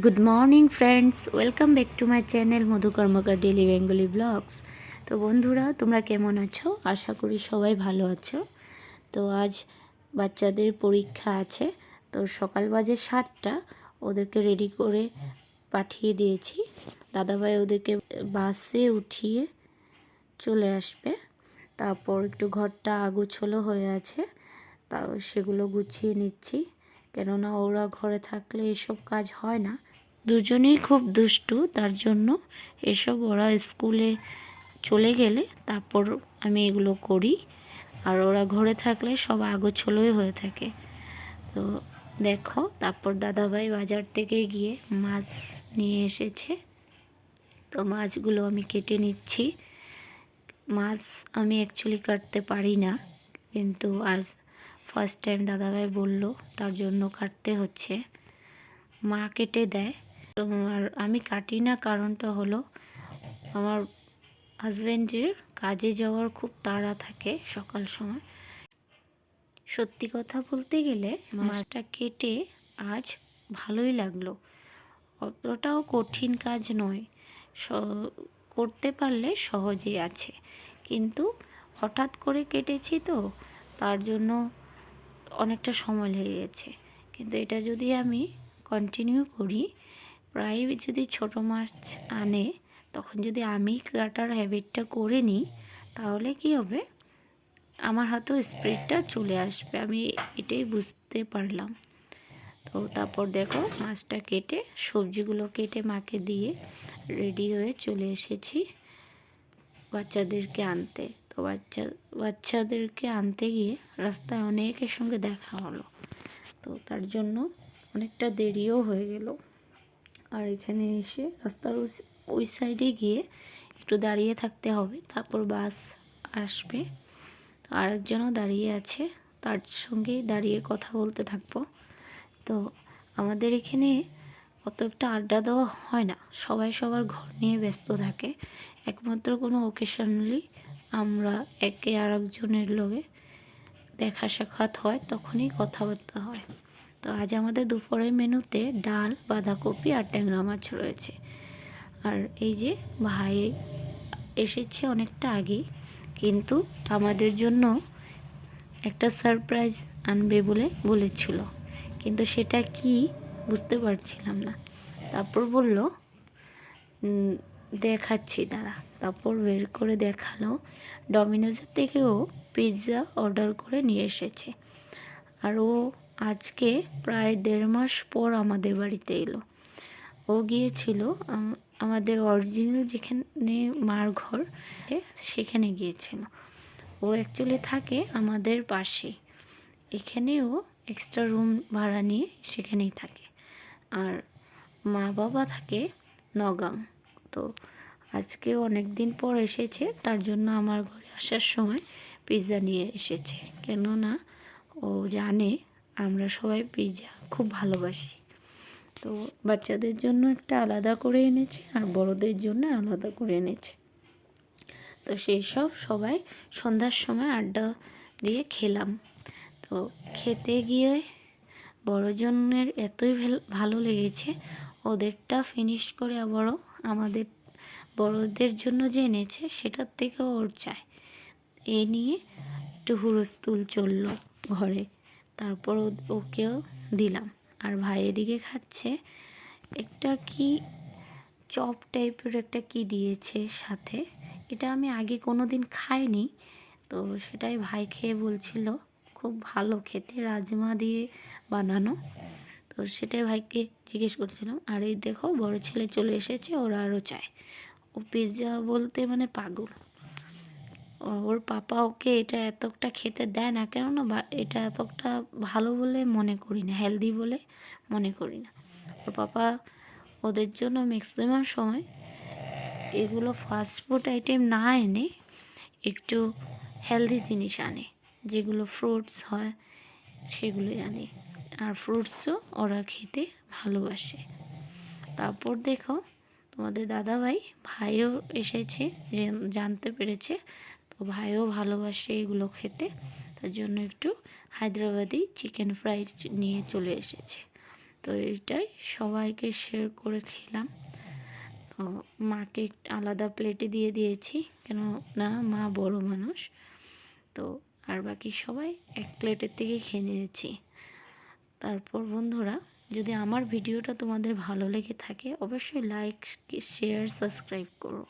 Good morning friends welcome back to my channel Madhu Karmakar daily Bengali blogs তো বন্ধুরা, তোমরা কেমন আছো? আশা করি সবাই ভালো আছো। তো আজ বাচ্চাদের পরীক্ষা আছে। তো সকাল বাজে সাতটা, ওদেরকে রেডি করে পাঠিয়ে দিয়েছি। দাদাভাই ওদেরকে বাসে উঠিয়ে চলে আসবে। তারপর একটু ঘরটা আগুছলো হয়ে আছে। তাও সেগুলো গুছিয়ে নিচ্ছি। কেননা ওরা ঘরে থাকলে এসব কাজ হয় না। দুজনেই খুব দুষ্টু, তার জন্য এসব ওরা স্কুলে চলে গেলে তারপর আমি এগুলো করি। আর ওরা ঘরে থাকলে সব আগোছলোই হয়ে থাকে। তো দেখো, তারপর দাদাভাই বাজার থেকে গিয়ে মাছ নিয়ে এসেছে। তো মাছগুলো আমি কেটে নিচ্ছি। মাছ আমি অ্যাকচুয়ালি কাটতে পারি না, কিন্তু আজ ফার্স্ট টাইম দাদাভাই বলল, তার জন্য কাটতে হচ্ছে। মা কেটে দেয়। আর আমি কাটি না, কারণটা হলো আমার হাজব্যান্ডের কাজে যাওয়ার খুব তাড়া থাকে সকাল সময়। সত্যি কথা বলতে গেলে মাছটা কেটে আজ ভালোই লাগল। অতটাও কঠিন কাজ নয় করতে পারলে সহজেই আছে। কিন্তু হঠাৎ করে কেটেছি তো, তার জন্য অনেকটা সময় লেগে গেছে। কিন্তু এটা যদি আমি কন্টিনিউ করি, প্রায় যদি ছোট মাছ আনে, তখন যদি আমি কাটার হ্যাবিটটা করে নিই, তাহলে কি হবে? আমার হাতেও স্প্রিডটা চলে আসবে। আমি এটাই বুঝতে পারলাম। তো তারপর দেখো, মাছটা কেটে, সবজিগুলো কেটে মাকে দিয়ে রেডি হয়ে চলে এসেছি বাচ্চাদেরকে আনতে। তো বাচ্চা, বাচ্চাদেরকে আনতে গিয়ে রাস্তায় অনেকের সঙ্গে দেখা হলো। তো তার জন্য অনেকটা দেরিও হয়ে গেল। আর এখানে এসে রাস্তার ওই- সাইডে গিয়ে একটু দাঁড়িয়ে থাকতে হবে, তারপর বাস আসবে। তো আরেকজনও দাঁড়িয়ে আছে, তার সঙ্গেই দাঁড়িয়ে কথা বলতে থাকব। তো আমাদের এখানে অত একটা আড্ডা দেওয়া হয় না, সবাই সবার ঘর নিয়ে ব্যস্ত থাকে। একমাত্র কোনো ওকেশনালি আমরা একে আরেকজনের লগে দেখা সাক্ষাৎ হয় তখনই কথাবার্তা হয়। তো আজ আমাদের দুপুরের মেনুতে ডাল বাঁধাকপি আর ট্যাংরা মাছ রয়েছে। আর এই যে ভাই এসেছে অনেকটা আগে কিন্তু আমাদের জন্য একটা সারপ্রাইজ আনবে বলে বলেছিল। কিন্তু সেটা কি বুঝতে পারছিলাম না। তারপর বলল "উম, দেখাচ্ছি, দাঁড়া। তারপর বের করে দেখাল। ডমিনোজের থেকেও পিৎজা অর্ডার করে নিয়ে এসেছে। আর ও আজকে প্রায় দেড় মাস পর আমাদের বাড়িতে এলো। ও গিয়েছিল আমাদের অরিজিনাল যেখানে মার ঘর, সেখানে গিয়েছিল। ও অ্যাকচুয়ালি থাকে আমাদের পাশেই এখানেও এক্সট্রা রুম ভাড়া নিয়ে সেখানেই থাকে। আর মা বাবা থাকে নগাঁও। তো আজকে অনেক দিন পর এসেছে, তার জন্য আমার ঘরে আসার সময় পিৎজা নিয়ে এসেছে। কেননা ও জানে আমরা সবাই পিৎজা খুব ভালোবাসি। তো বাচ্চাদের জন্য একটা আলাদা করে এনেছে আর বড়দের জন্য আলাদা করে এনেছে। তো সেই সব সবাই সন্ধ্যার সময় আড্ডা দিয়ে খেলাম। তো খেতে গিয়ে বড়জনের এতই ভেল- ভালো লেগেছে ওদেরটা ফিনিশ করে আবারও আমাদের বড়দের জন্য যে এনেছে, সেটার থেকেও ওর চায় এ নিয়ে একটু হুরস্তুল চলল ঘরে। তারপর ওকেও দিলাম। আর ভাই এদিকে খাচ্ছে। একটা কি চপ টাইপের একটা কি দিয়েছে সাথে। এটা আমি আগে কোনো দিন খাইনি, তো সেটাই ভাই খেয়ে বলছিল, খুব ভালো খেতে, রাজমা দিয়ে বানানো। তো সেটাই ভাইকে জিজ্ঞেস করছিলাম, আর এই দেখো বড় ছেলে চলে এসেছে, ওরা আরও চায় ও পিৎজা বলতে মানে পাগল। ওর পাপা ওকে এটা এতটা খেতে দেয় না, কেননা এটা এতটা ভালো বলে মনে করি না হেলদি বলে মনে করি না। ওর পাপা ওদের জন্য ম্যাক্সিমাম সময় এগুলো ফাস্ট ফুড আইটেম না এনে একটু হেলদি জিনিস আনে, যেগুলো ফ্রুটস হয় সেগুলোই আনে। আর ফ্রুটসও ওরা খেতে ভালোবাসে। তারপর দেখো, তোমাদের দাদা ভাই ভাইও এসেছে, যে জানতে পেরেছে, তো ভাইও ভালোবাসে এগুলো খেতে। তার জন্য একটু হায়দ্রাবাদি চিকেন ফ্রাই নিয়ে চলে এসেছে। তো এইটাই সবাইকে শেয়ার করে খেলাম। তো মাকে আলাদা প্লেটে দিয়ে দিয়েছি কেন না মা বড় মানুষ। তো আর বাকি সবাই এক প্লেটের থেকে খেয়ে নিয়েছি। তারপর বন্ধুরা যদি আমার ভিডিওটা তোমাদের ভালো লেগে থাকে অবশ্যই লাইক শেয়ার সাবস্ক্রাইব করো।